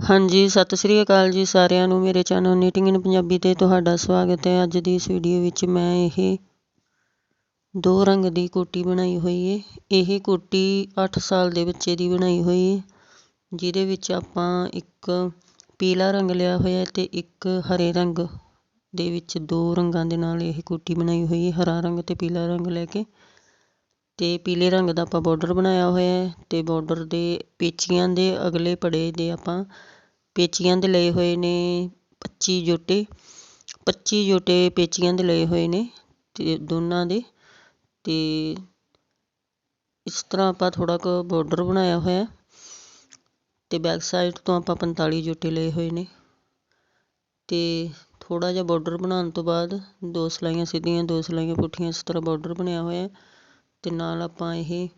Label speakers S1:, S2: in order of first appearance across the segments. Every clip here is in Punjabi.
S1: ਹਾਂਜੀ, ਸਤਿ ਸ੍ਰੀ ਅਕਾਲ ਜੀ ਸਾਰਿਆਂ ਨੂੰ। ਮੇਰੇ ਚੈਨਲ ਨੀਟਿੰਗ ਇਨ ਪੰਜਾਬੀ ਤੇ ਤੁਹਾਡਾ ਸਵਾਗਤ ਹੈ। ਅੱਜ ਦੀ ਇਸ ਵੀਡੀਓ ਵਿੱਚ ਮੈਂ ਇਹ ਦੋ ਰੰਗ ਦੀ ਕੋਟੀ ਬਣਾਈ ਹੋਈ ਹੈ ਇਹ ਕੋਟੀ 8 ਸਾਲ ਦੇ ਬੱਚੇ ਦੀ ਬਣਾਈ ਹੋਈ ਹੈ ਜਿਹਦੇ ਵਿੱਚ ਆਪਾਂ ਇੱਕ ਪੀਲਾ ਰੰਗ ਲਿਆ ਹੋਇਆ ਤੇ ਇੱਕ ਹਰੇ ਰੰਗ ਦੇ ਵਿੱਚ ਦੋ ਰੰਗਾਂ ਦੇ ਨਾਲ ਇਹ ਕੋਟੀ ਬਣਾਈ ਹੋਈ ਹੈ ਹਰਾ ਰੰਗ ਤੇ ਪੀਲਾ ਰੰਗ ਲੈ ਕੇ। ਤੇ ਪੀਲੇ ਰੰਗ ਦਾ ਆਪਾਂ ਬਾਰਡਰ ਬਣਾਇਆ ਹੋਇਆ ਹੈ ਤੇ ਬਾਰਡਰ ਦੇ ਪੇਚੀਆਂ ਦੇ ਅਗਲੇ ਪੜੇ ਦੇ ਆਪਾਂ ਪੇਚੀਆਂ ਦੇ ਲਏ ਹੋਏ ਨੇ 25 ਜੋਟੇ 25 ਜੋਟੇ ਪੇਚੀਆਂ ਦੇ ਲਏ ਹੋਏ ਨੇ ਤੇ ਦੋਨਾਂ ਦੇ ਤੇ ਇਸ ਤਰ੍ਹਾਂ ਆਪਾਂ ਥੋੜਾ ਕੁ ਬਾਰਡਰ ਬਣਾਇਆ ਹੋਇਆ ਤੇ ਬੈਕ ਸਾਈਡ ਤੋਂ ਆਪਾਂ 45 ਜੋਟੇ ਲਏ ਹੋਏ ਨੇ ਤੇ ਥੋੜਾ ਜਿਹਾ ਬਾਰਡਰ ਬਣਾਉਣ ਤੋਂ ਬਾਅਦ ਦੋ ਸਲਾਈਆਂ ਸਿੱਧੀਆਂ, ਦੋ ਸਲਾਈਆਂ ਪੁੱਠੀਆਂ ਇਸ ਤਰ੍ਹਾਂ ਬਾਰਡਰ ਬਣਿਆ ਹੋਇਆ ਅਤੇ ਨਾਲ ਆਪਾਂ ਇਹ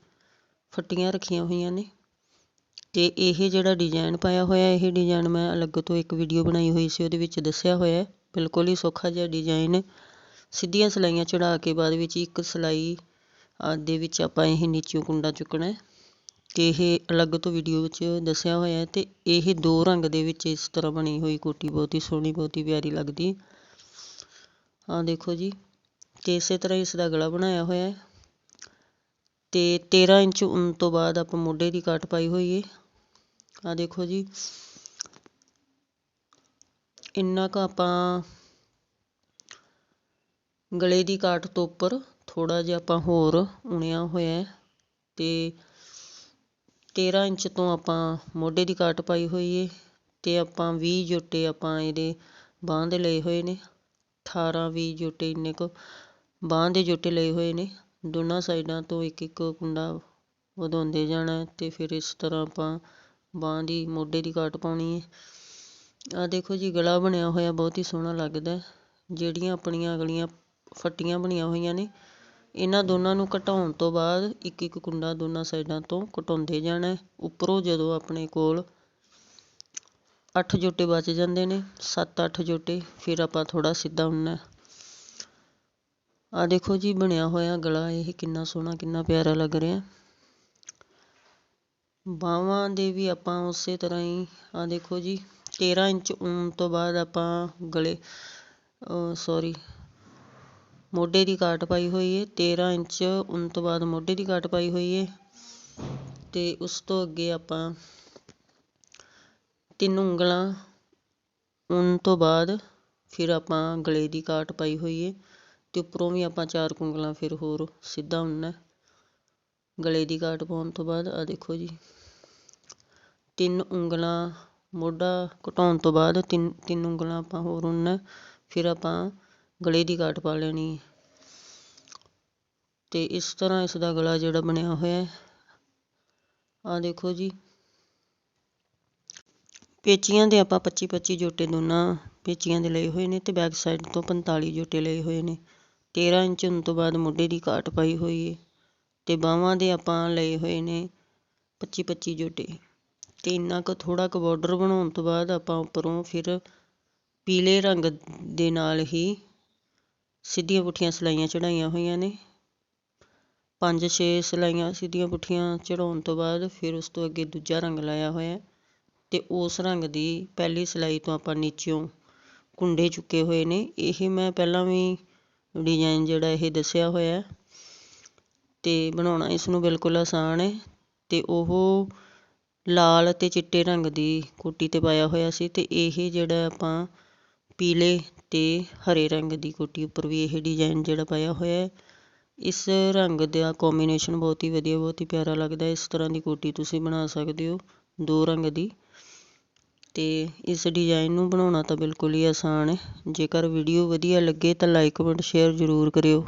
S1: ਫੱਟੀਆਂ ਰੱਖੀਆਂ ਹੋਈਆਂ ਨੇ। ਅਤੇ ਇਹ ਜਿਹੜਾ ਡਿਜ਼ਾਇਨ ਪਾਇਆ ਹੋਇਆ, ਇਹ ਡਿਜ਼ਾਇਨ ਮੈਂ ਅਲੱਗ ਤੋਂ ਇੱਕ ਵੀਡੀਓ ਬਣਾਈ ਹੋਈ ਸੀ, ਉਹਦੇ ਵਿੱਚ ਦੱਸਿਆ ਹੋਇਆ ਬਿਲਕੁਲ ਹੀ ਸੌਖਾ ਜਿਹਾ ਡਿਜ਼ਾਇਨ ਸਿੱਧੀਆਂ ਸਲਾਈਆਂ ਚੜਾ ਕੇ ਬਾਅਦ ਵਿੱਚ ਇੱਕ ਸਲਾਈ ਦੇ ਵਿੱਚ ਆਪਾਂ ਇਹ ਨੀਚੋਂ ਕੁੰਡਾ ਚੁੱਕਣਾ ਹੈ। ਤੇ ਇਹ ਅਲੱਗ ਤੋਂ ਵੀਡੀਓ ਵਿੱਚ ਦੱਸਿਆ ਹੋਇਆ ਤੇ ਇਹ ਦੋ ਰੰਗ ਦੇ ਵਿੱਚ ਇਸ ਤਰ੍ਹਾਂ ਬਣੀ ਹੋਈ ਕੋਟੀ ਬਹੁਤ ਹੀ ਸੋਹਣੀ, ਬਹੁਤ ਹੀ ਪਿਆਰੀ ਲੱਗਦੀ। ਆ ਦੇਖੋ ਜੀ, ਤੇ ਇਸੇ ਤਰ੍ਹਾਂ ਇਸ ਦਾ ਗਲਾ ਬਣਾਇਆ ਹੋਇਆ ਹੈ। ਅਤੇ ਤੇਰ੍ਹਾਂ ਇੰਚ ਉਨ ਤੋਂ ਬਾਅਦ ਆਪਾਂ ਮੋਢੇ ਦੀ ਕਾਟ ਪਾਈ ਹੋਈ ਹੈ ਆ ਦੇਖੋ ਜੀ। ਇੰਨਾ ਕੁ ਆਪਾਂ ਗਲੇ ਦੀ ਕਾਟ ਤੋਂ ਉੱਪਰ ਥੋੜਾ ਜਿਹਾ ਆਪਾਂ ਹੋਰ ਉਣਿਆ ਹੋਇਆ ਤੇ 13 ਇੰਚ ਤੋਂ ਆਪਾਂ ਮੋਢੇ ਦੀ ਕਾਟ ਪਾਈ ਹੋਈ ਏ ਤੇ ਆਪਾਂ 20 ਜੋਟੇ ਆਪਾਂ ਇਹਦੇ ਬਾਹਾਂ ਦੇ ਲਏ ਹੋਏ ਨੇ। 18 20 ਜੋਟੇ ਇੰਨੇ ਕੁ ਬਾਹਾਂ ਦੇ ਜੋਟੇ ਲਏ ਹੋਏ ਨੇ। ਦੋਨਾਂ ਸਾਈਡਾਂ ਤੋਂ ਇੱਕ ਇੱਕ ਕੁੰਡਾ ਵਧਾਉਂਦੇ ਜਾਣਾ ਤੇ ਫਿਰ ਇਸ ਤਰ੍ਹਾਂ ਆਪਾਂ ਬਾਂਹ ਦੀ ਮੋਢੇ ਦੀ ਕਾਟ ਪਾਉਣੀ ਹੈ। ਆਹ ਦੇਖੋ ਜੀ, ਗਲਾ ਬਣਿਆ ਹੋਇਆ, ਬਹੁਤ ਹੀ ਸੋਹਣਾ ਲੱਗਦਾ ਜਿਹੜੀਆਂ ਆਪਣੀਆਂ ਅਗਲੀਆਂ ਫੱਟੀਆਂ ਬਣੀਆਂ ਹੋਈਆਂ ਨੇ, ਇਹਨਾਂ ਦੋਨਾਂ ਨੂੰ ਘਟਾਉਣ ਤੋਂ ਬਾਅਦ ਇੱਕ ਇੱਕ ਕੁੰਡਾ ਦੋਨਾਂ ਸਾਈਡਾਂ ਤੋਂ ਘਟਾਉਂਦੇ ਜਾਣਾ ਉੱਪਰੋਂ ਜਦੋਂ ਆਪਣੇ ਕੋਲ 8 ਜੋਟੇ ਬਚ ਜਾਂਦੇ ਨੇ 7-8 ਜੋਟੇ, ਫਿਰ ਆਪਾਂ ਥੋੜਾ ਸਿੱਧਾ ਉਣਨਾ ਆ ਦੇਖੋ ਜੀ, ਬਣਿਆ ਹੋਇਆ ਗਲਾ, ਇਹ ਕਿੰਨਾ ਸੋਹਣਾ, ਕਿੰਨਾ ਪਿਆਰਾ ਲੱਗ ਰਿਹਾ। ਬਾਹਾਂ ਦੇ ਵੀ ਆਪਾਂ ਉਸੇ ਤਰ੍ਹਾਂ ਹੀ, ਆ ਦੇਖੋ ਜੀ 13 ਇੰਚ ਉਨ ਤੋਂ ਬਾਅਦ ਆਪਾਂ ਗਲੇ ਸੌਰੀ ਮੋਢੇ ਦੀ ਕਾਟ ਪਾਈ ਹੋਈ ਹੈ 13 ਇੰਚ ਉਨ ਤੋਂ ਬਾਅਦ ਮੋਢੇ ਦੀ ਕਾਟ ਪਾਈ ਹੋਈ ਹੈ ਤੇ ਉਸ ਤੋਂ ਅੱਗੇ ਆਪਾਂ ਤਿੰਨ ਉਂਗਲਾਂ ਉਨ ਤੋਂ ਬਾਅਦ ਫਿਰ ਆਪਾਂ ਗਲੇ ਦੀ ਕਾਟ ਪਾਈ ਹੋਈ ਹੈ ਤੇ ਉੱਪਰੋਂ ਵੀ ਆਪਾਂ ਚਾਰ ਉਂਗਲਾਂ ਫਿਰ ਹੋਰ ਸਿੱਧਾ ਉਣਨਾ ਗਲੇ ਦੀ ਕਾਟ ਪਾਉਣ ਤੋਂ ਬਾਅਦ ਆ ਦੇਖੋ ਜੀ। ਤਿੰਨ ਉਂਗਲਾਂ ਮੋਢਾ ਘਟਾਉਣ ਤੋਂ ਬਾਅਦ ਤਿੰਨ ਤਿੰਨ ਉਂਗਲਾਂ ਆਪਾਂ ਹੋਰ ਉਣਨਾ ਫਿਰ ਆਪਾਂ ਗਲੇ ਦੀ ਕਾਟ ਪਾ ਲੈਣੀ ਤੇ ਇਸ ਤਰ੍ਹਾਂ ਇਸ ਦਾ ਗਲਾ ਜਿਹੜਾ ਬਣਿਆ ਹੋਇਆ ਹੈ। ਆ ਦੇਖੋ ਜੀ। ਪੇਚੀਆਂ ਦੇ ਆਪਾਂ 25 25 ਜੋਟੇ ਦੋਨਾਂ ਪੇਚੀਆਂ ਦੇ ਲਏ ਹੋਏ ਨੇ ਤੇ ਬੈਕ ਸਾਈਡ ਤੋਂ 45 ਜੋਟੇ ਲਏ ਹੋਏ ਨੇ। 13 ਇੰਚ ਹੋਣ ਤੋਂ ਬਾਅਦ ਮੋਢੇ ਦੀ ਕਾਟ ਪਾਈ ਹੋਈ ਹੈ ਅਤੇ ਬਾਹਾਂ ਦੇ ਆਪਾਂ ਲਏ ਹੋਏ ਨੇ 25 25 ਜੋਟੇ ਅਤੇ ਇੰਨਾ ਕੁ ਥੋੜ੍ਹਾ ਕੁ ਬਾਰਡਰ ਬਣਾਉਣ ਤੋਂ ਬਾਅਦ ਆਪਾਂ ਉੱਪਰੋਂ ਫਿਰ ਪੀਲੇ ਰੰਗ ਦੇ ਨਾਲ ਹੀ ਸਿੱਧੀਆਂ ਪੁੱਠੀਆਂ ਸਿਲਾਈਆਂ ਚੜਾਈਆਂ ਹੋਈਆਂ ਨੇ। ਪੰਜ ਛੇ ਸਿਲਾਈਆਂ ਸਿੱਧੀਆਂ ਪੁੱਠੀਆਂ ਚੜਾਉਣ ਤੋਂ ਬਾਅਦ ਫਿਰ ਉਸ ਤੋਂ ਅੱਗੇ ਦੂਜਾ ਰੰਗ ਲਾਇਆ ਹੋਇਆ ਅਤੇ ਉਸ ਰੰਗ ਦੀ ਪਹਿਲੀ ਸਿਲਾਈ ਤੋਂ ਆਪਾਂ ਨੀਚਿਓਂ ਕੁੰਡੇ ਚੁੱਕੇ ਹੋਏ ਨੇ। ਇਹ ਮੈਂ ਪਹਿਲਾਂ ਵੀ ਡਿਜ਼ਾਈਨ ਜਿਹੜਾ ਇਹ ਦੱਸਿਆ ਹੋਇਆ ਤੇ ਬਣਾਉਣਾ ਇਸ ਨੂੰ ਬਿਲਕੁਲ ਆਸਾਨ ਹੈ ਤੇ ਉਹ ਲਾਲ ਅਤੇ ਚਿੱਟੇ ਰੰਗ ਦੀ ਕੋਟੀ ਤੇ ਪਾਇਆ ਹੋਇਆ ਸੀ ਤੇ ਇਹ ਜਿਹੜਾ ਆਪਾਂ ਪੀਲੇ ਤੇ ਹਰੇ ਰੰਗ ਦੀ ਕੋਟੀ ਉੱਪਰ ਵੀ ਇਹ ਡਿਜ਼ਾਈਨ ਜਿਹੜਾ ਪਾਇਆ ਹੋਇਆ ਇਸ ਰੰਗ ਦਾ ਕੰਬੀਨੇਸ਼ਨ ਬਹੁਤ ਹੀ ਵਧੀਆ, ਬਹੁਤ ਹੀ ਪਿਆਰਾ ਲੱਗਦਾ ਇਸ ਤਰ੍ਹਾਂ ਦੀ ਕੋਟੀ ਤੁਸੀਂ ਬਣਾ ਸਕਦੇ ਹੋ, ਦੋ ਰੰਗ ਦੀ। ਅਤੇ ਇਸ ਡਿਜ਼ਾਇਨ ਨੂੰ ਬਣਾਉਣਾ ਤਾਂ ਬਿਲਕੁਲ ਹੀ ਆਸਾਨ ਹੈ। ਜੇਕਰ ਵੀਡੀਓ ਵਧੀਆ ਲੱਗੇ ਤਾਂ ਲਾਈਕ ਕਮੈਂਟ ਸ਼ੇਅਰ ਜ਼ਰੂਰ ਕਰਿਓ।